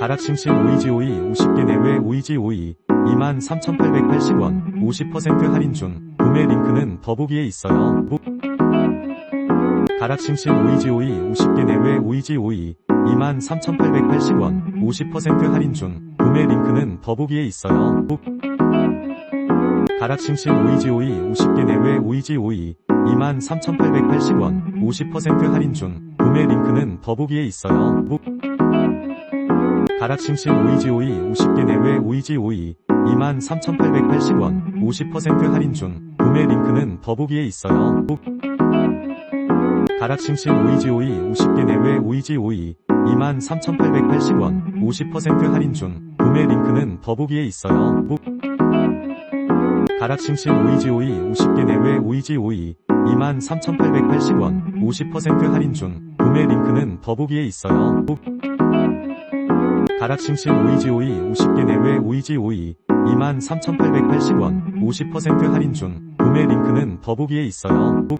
가락심심 오이지 오이 50개 내외 오이지 오이 23,880원 50% 할인 중 구매 링크는 더보기에 있어요. 무- 가락심심 오이지 오이 50개 내외 오이지 오이 23,880원 50% 할인 중 구매 링크는 더보기에 있어요. 무- 가락심심 오이지 오이 50개 내외 오이지 오이 23,880원 50% 할인 중 구매 링크는 더보기에 있어요. 무- 가락심심 오이지 오이 50개 내외 오이지 오이 23,880원 50% 할인 중 구매 링크는 더보기에 있어요. 무- 가락심심 오이지 오이 50개 내외 오이지 오이 23,880원 50% 할인 중 구매 링크는 더보기에 있어요. 무- 가락심심 오이지 오이 50개 내외 오이지 오이 23,880원 50% 할인 중 구매 링크는 더보기에 있어요. 무- 가락심심 오이지 오이 50개 내외 오이지 오이 23,880원 50% 할인 중 구매 링크는 더보기에 있어요. 무-